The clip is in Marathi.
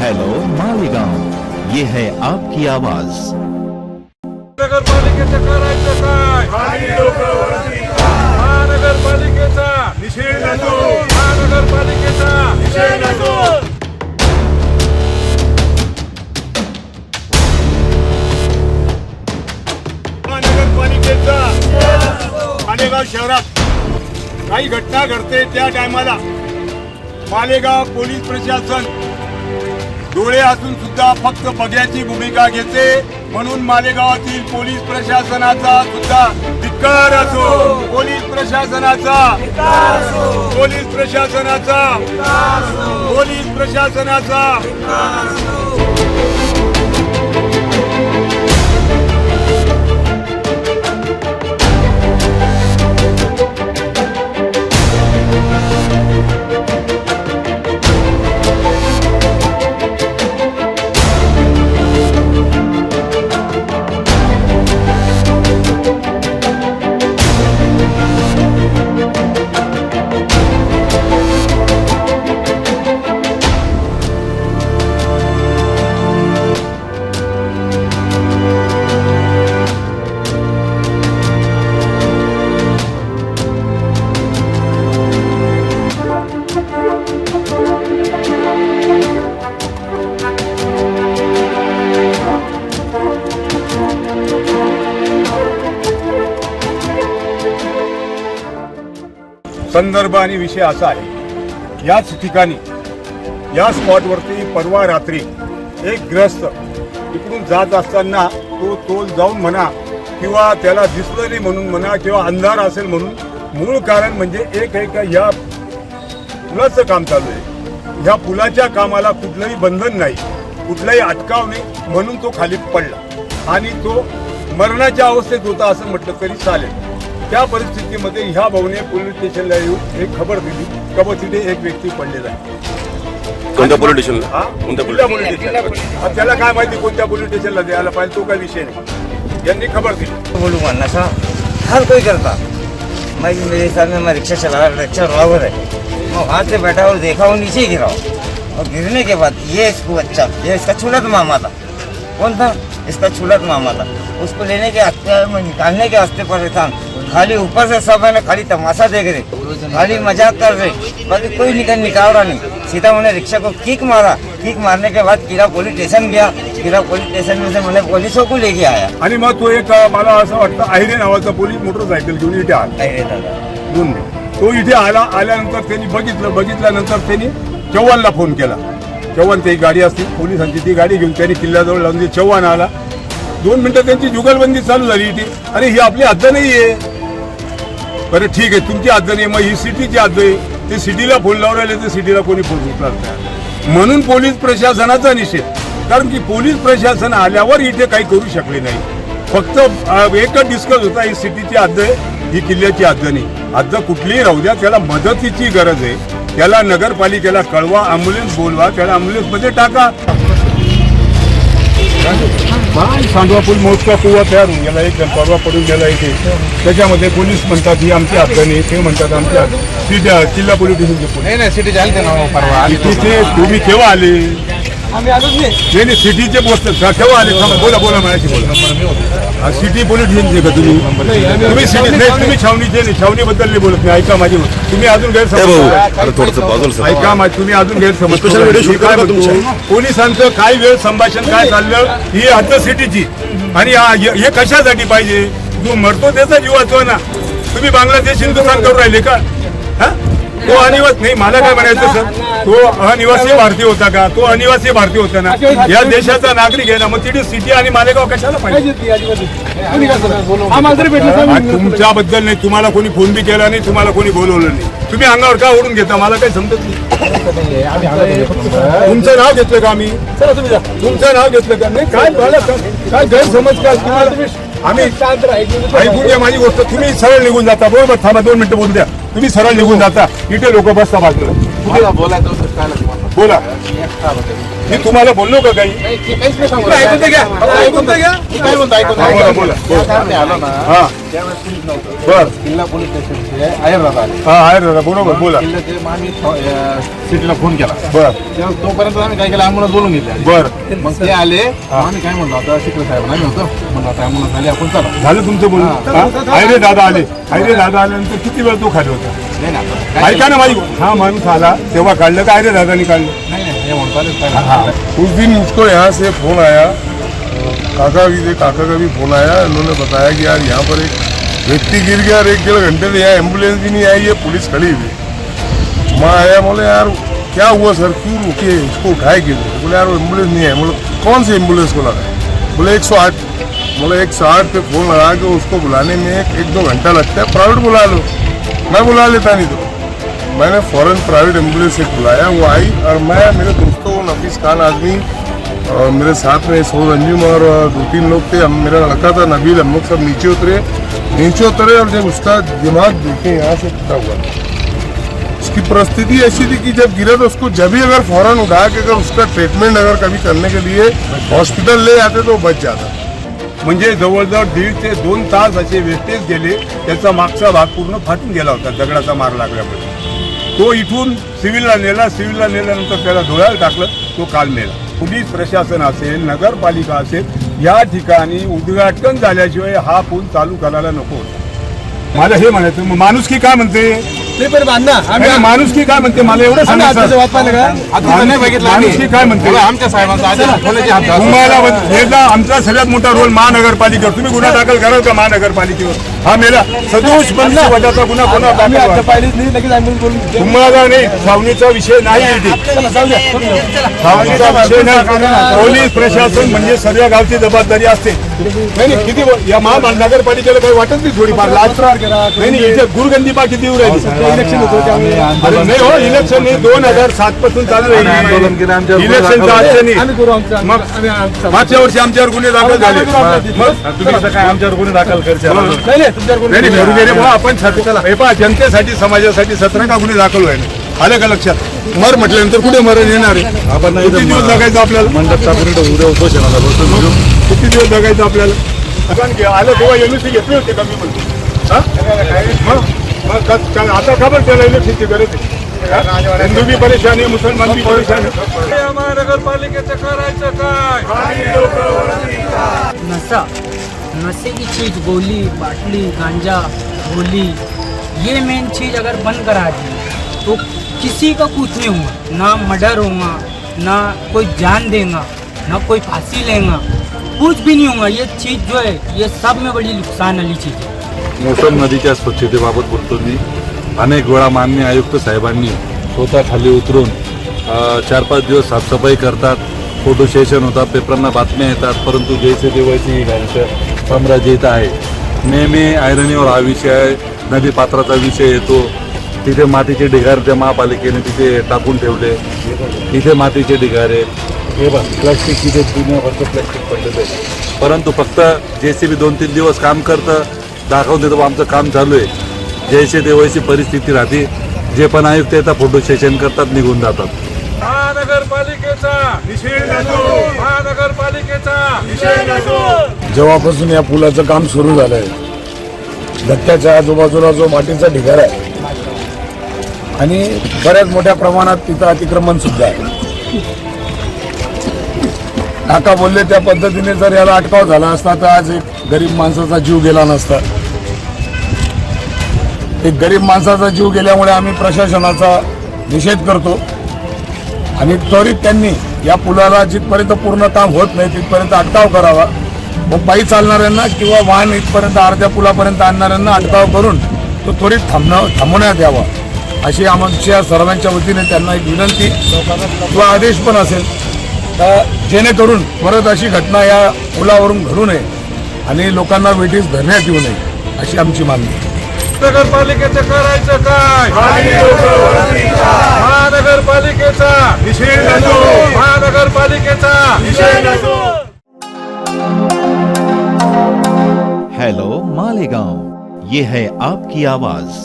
हेलो मालेगांव ये है आपकी आवाज़। नगरपालिकेचं करायचं काय? महानगरपालिकेचा. निषेध असो महानगरपालिकेचा. निषेध असो महानगरपालिकेचा मालेगाव शहरात काही घटना घडते त्या टायमाला मालेगाव पोलीस प्रशासन डोळे असून सुद्धा फक्त बघ्याची भूमिका घेते. म्हणून मालेगावातील पोलीस प्रशासनाचा सुद्धा धिक्कार असो. पोलीस प्रशासनाचा. पोलीस प्रशासनाचा. पोलीस प्रशासनाचा. संदर्भ आणि विषय असा आहे. याच ठिकाणी या स्पॉटवरती परवा रात्री एक ग्रस्त इकडून जात असताना तो तोल जाऊन म्हणा किंवा त्याला दिसलं नाही म्हणून म्हणा किंवा अंधार असेल म्हणून मूळ कारण म्हणजे एक एक या पुलाचं काम चालू आहे. ह्या पुलाच्या कामाला कुठलंही बंधन नाही कुठलाही अटकाव नाही म्हणून तो खाली पडला. आणि तो मरणाच्या अवस्थेत होता असं म्हटलं तरी चालेल. त्या परिस्थितीमध्ये ह्या भाऊने पोलीस स्टेशनला येऊन एक खबर दिली. का तिथे एक व्यक्ती पडलेला आहे. कोणत्या पोलीस स्टेशनला हा? कोणत्या पोलीस. आता त्याला काय माहिती कोणत्या पोलीस स्टेशनला द्यायला पाहिजे तो काय विषय नाही. यांनी खबर दिली. बोलूंगा नशा हर कोई करता. मैं मेरे साथ में मैं रिक्शा चला रहा रिक्शा ड्राइवर है. मैं वहाँ से बैठा और देखा वो नीचे गिरा। और गिरने के बाद ये इसको बच्चा ये इसका छुलत मामा था। कौन था? इसका छुलत मामा था। उसको लेने के निकालने के वास्ते परेशान खाली ऊपर से सब है ना खाली तमाशा देख रहे। खाली मजाक कर रहे। बाकी कोई निकल निकाल रहा नहीं। सीधा मैंने रिक्शा को किक मारा। किक मारने के बाद किला पुलिस स्टेशन गया। किला पुलिस स्टेशन में से मैंने पुलिसों को लेके आया। आणि मग तो एक मला असं वाटतं आहिरे नावाचा पोलीस मोटरसायकल घेऊन इथे आला. नहीं रे दादा. दोन मिनिट. तो इथे आला आल्यानंतर त्यांनी बघितलं बघितल्यानंतर त्यांनी चव्हाणला फोन केला. चव्हाण ती गाडी असते पोलिसांची ती गाडी घेऊन त्यांनी किल्ल्याजवळ लावून दिली. चव्हाण आला. दोन मिनिटं त्यांची जुगलबंदी चालू झाली ती अरे ही आपली हद्द आहे बरं ठीक आहे तुमची हद्द नाही मग ही सिटीची हद्द आहे. ते सिटीला फोन लावून राहिले तर सिटीला कोणी फोन उचलत नाही. म्हणून पोलीस प्रशासनाचा निषेध. कारण की पोलीस प्रशासन आल्यावर इथे काही करू शकले नाही. फक्त एकच डिस्कस होता ही सिटीची हद्द आहे ही किल्ल्याची हद्द नाही. हद्द कुठलीही राहू द्या त्याला मदतीची गरज आहे. त्याला नगरपालिकेला कळवा अँब्युलन्स बोलवा त्याला अँब्युलन्समध्ये टाका. सांडवा पूल मोठा कुवा तयार होऊन गेला एक परवा पडून गेला इथे. त्याच्यामध्ये पोलीस म्हणतात ही आमची नाही ते म्हणतात आमची हद्द सिटी जिल्हा पोलीस स्टेशनचे पोलीस. नाही नाही सिटी झाली ना परवा. तिथे तुम्ही केव्हा आले? नाही. नाही सिटीचे पोस्ट आले थांबा, बोला बोला माझ्याशी बोला. हा, सिटी पोलीस स्टेशनचे का तुम्ही? तुम्ही सिटी नाही तुम्ही छावणीचे नाही छावणीबद्दल नाही बोलत नाही ऐका माझी तुम्ही अजून ए भाऊ गैरसमज अरे थोडंसं बाजूला सर. ऐका मा- तुम्ही अजून गैरसमज Special video shoot मी काय करू का म्हणतो, तुमच्या? पोलिसांचं काय वेळ संभाषण काय चाललं ही हद्द सिटीची आणि हा- हे हे कशासाठी पाहिजे? जो मरतो त्याचा जीव वाचवा ना. तुम्ही बांगलादेश हिंदुस्थान करून राहिले का? तो अनिवासी नाही मला काय म्हणायचं सर? तो अनिवासी भारतीय होता का? तो अनिवासी भारतीय होता ना? या देशाचा नागरिक आहे ना मग तिथे सिटी आणि मालेगाव कशाला पाहिजे? तुमच्याबद्दल नाही तुम्हाला कोणी फोन बी केला नाही तुम्हाला कोणी बोलवलं नाही. तुम्ही अंगावर का ओढून घेता? मला काही समजत नाही. तुमचं नाव घेतलं का आम्ही? तुमचं नाव घेतलं का? नाही काय झालं? का? काय गैरसमज काय तुम्हाला आम्ही ऐकून घ्या माझी गोष्ट. तुम्ही सरळ निघून जाता. बरोबर थांबा दोन मिनिटं बोलू द्या. तुम्ही सरळ निघून जाता. इथे लोक बसता बाजूला. कुठे- बोला. मी तुम्हाला बोललो का काही? ऐकून घ्या. ऐकून तर घ्या. काय म्हणतो ऐकून बोला आलो ना हा. त्यावेळेस पोलीस नव्हतं. बर. किल्ला पोलीस स्टेशनचे आहे दादा हा बरोबर बोला. किल्ल्याचे आम्ही सिटीला फोन केला. बर. तोपर्यंत आम्ही काय केलं ॲम्ब्युलन्स बोलून घेतली. बर. मग ते आले आम्ही काय म्हणलो आता शिकले साहेब आम्ही होतो म्हणलं आता ॲम्ब्युलन्स आली आपण चला. झालं तुमचं बोलणं? हा? आहे रे दादा आले. आहे रे दादा आल्यानंतर किती वेळ तो खाली होता? नाही ऐका ना भाई हा माणूस आला तेव्हा काढलं काय रे दादानी काढलं? हे। उस दिन मुझको यहाँ से फ़ोन आया, काका भी थे काका का भी फ़ोन आया उन्होंने बताया कि यार यहाँ पर एक व्यक्ति गिर गया और एक डेढ़ घंटे से यहाँ एंबुलेंस भी नहीं आई है पुलिस खड़ी हुई। मैं आया, बोले, यार, क्या हुआ सर? क्यों रुके इसको उठाए क्यों? बोले, यार एंबुलेंस नहीं है बोले, कौन सी एंबुलेंस को लगा? बोले, एक सौ आठ। बोले, एक सौ आठ पे फ़ोन लगा के उसको बुलाने में एक दो घंटा लगता है। प्राइवेट बुला लो। मैं बुला लेता नहीं तो। मैंने फ़ौरन प्राइवेट एंबुलेंस से बुलाया, वो आई और मैं, मेरे दोस्तों, नफीस खान आदमी, और मेरे साथ में सौ रंजिम और दो तीन लोग थे। हम, मेरा लड़का था नबील, हम लोग सब नीचे उतरे। नीचे उतरे और जब उसका दिमाग देखे, यहाँ से टूटा हुआ। उसकी परिस्थिति ऐसी थी कि जब गिरा तो उसको, जब भी अगर फ़ौरन उठा के अगर उसका ट्रीटमेंट अगर कभी करने के लिए हॉस्पिटल ले जाते तो बच जाता। म्हणजे जवळजवळ दीड ते दोन तास असे वेस्टेज गेले, त्याचा भाग पूर्ण फाटून गेला होता, दगडाचा मार लागल्यामुळे. तो इथून सिव्हिलला नेला सिव्हिलला नेल्यानंतर त्याला धुळ्याला टाकलं तो काल मेला. पोलीस प्रशासन असेल नगरपालिका असेल या ठिकाणी उद्घाटन झाल्याशिवाय हा पूल चालू करायला नको. होता माझं हे म्हणायचं मग माणूस की काय म्हणते? ते पण माणूस की काय म्हणते? मला एवढं आम्ही सांगा आताचं सर. वाद पाहिलं का? आता नाही बघितलं आम्ही. माणूस की काय म्हणते? आमच्या साहेबांचा हे आमचा सगळ्यात मोठा रोल महानगरपालिकेवर. तुम्ही गुन्हा दाखल कराल का महानगरपालिकेवर? हा मेला. सदोष बंदी वजाचा गुन्हा कोणा? पाहिलीच नाही लगेच ॲम्ब्युलन्स बोलून. तुम्हाला नाही छावणीचा विषय नाही. छावणीचा विषय नाही. पोलीस प्रशासन म्हणजे सर्व गावची जबाबदारी असते. नाही किती या महानगरपालिकेला काही वाटत नाही थोडीफार. लाज नाही नाही इथे राहिली. इलेक्शन होतं त्यामुळे अरे नाही हो इलेक्शन नाही दोन हजार सात पासून चालू इलेक्शनचं अडचणी आम्ही आमचं- मागच्या वर्षी आमच्यावर गुन्हे दाखल झाले. मग तुम्ही असं काय आमच्यावर गुन्हे दाखल मग. नाही नाही नाही नाही भाऊ, आपण हे पहा जनतेसाठी समाजासाठी सतरा का गुन्हे दाखल व्हायला? आलं का लक्षात? मर म्हटल्यानंतर कुठे मरण येणार आहे? आपण किती दिवस जगायचं आपल्याला? मंडप इथं उद्या उपोषणाला बसतो किती दिवस जगायचं आपल्याला? कारण की आलं तेव्हा एमएससी घेतली होती का मी म्हणतो हा? मग? काय- आता खबर त्याला इलेक्शनची गरज आहे? हा? हिंदू बी परेशान आहे मुसलमान बी परेशान. आहे महानगरपालिकेचं करायचं काय नशा नशे की चीज़, गोली, बाटली, गांजा, गोली, ये मेन चीज़ अगर बंद करा दी तो किसी का कुछ नहीं होगा। ना मर्डर होगा, ना कोई जान देगा, ना कोई फांसी लेगा, कुछ भी नहीं होगा। ये चीज़ जो है, ये सब में बड़ी नुकसान वाली चीज़ है। मोसम नदीच्या स्वच्छतेबाबत बोलतो मी। अनेक वेळा माननीय आयुक्त साहेबांनी स्वतः खाली उतरून चार पाच दिवस साफसफाई करतात. फोटो सेशन होतात पेपरांना बातम्या येतात परंतु जैसे देवायची ही साम्राज्य इथं आहे नेहमी आयरणीवर हा विषय नदी पात्राचा विषय येतो. तिथे मातीचे ढिगार त्या महापालिकेने तिथे टाकून ठेवले. तिथे मातीचे ढिगारे. हे बघ प्लॅस्टिक तिथे दुनियाभरचं प्लॅस्टिक पडलेलं आहे. परंतु फक्त जे सी बी दोन तीन दिवस काम करतं दाखवून देतो आमचं काम चालू आहे. जैसे देवायची परिस्थिती राहते. जे पण आयुक्त येतात फोटो सेशन करतात निघून जातात. महानगरपालिकेचा महानगरपालिकेचा जेव्हापासून या पुलाचं काम सुरू झालंय धक्क्याच्या आजूबाजूला जो मातीचा ढिगारा आहे आणि बऱ्याच मोठ्या प्रमाणात तिथं अतिक्रमण सुद्धा आहे. काका बोलले त्या पद्धतीने जर याला अटकाव झाला असता तर आज एक गरीब माणसाचा जीव गेला नसता. एक गरीब माणसाचा जीव गेल्यामुळे आम्ही प्रशासनाचा निषेध करतो. आणि त्वरित त्यांनी या पुलाला जिथपर्यंत पूर्ण काम होत नाही तिथपर्यंत अटकाव करावा. व पायी चालणाऱ्यांना किंवा वाहन इथपर्यंत अर्ध्या पुलापर्यंत आणणाऱ्यांना अटकाव करून तो त्वरित थांबणं थांबवण्यात यावा. अशी आमच्या सर्वांच्या वतीने त्यांना एक विनंती. किंवा आदेश पण असेल तर जेणेकरून परत अशी घटना या पुलावरून घडू नये आणि लोकांना वेठीस धरण्यात येऊ नये अशी आमची मागणी आहे. नगरपालिकेचं करायचं काय? महानगरपालिकेचा. निषेध महानगर महानगरपालिकेचा. निषेध असो हेलो मालेगाव ये है आपकी आवाज़.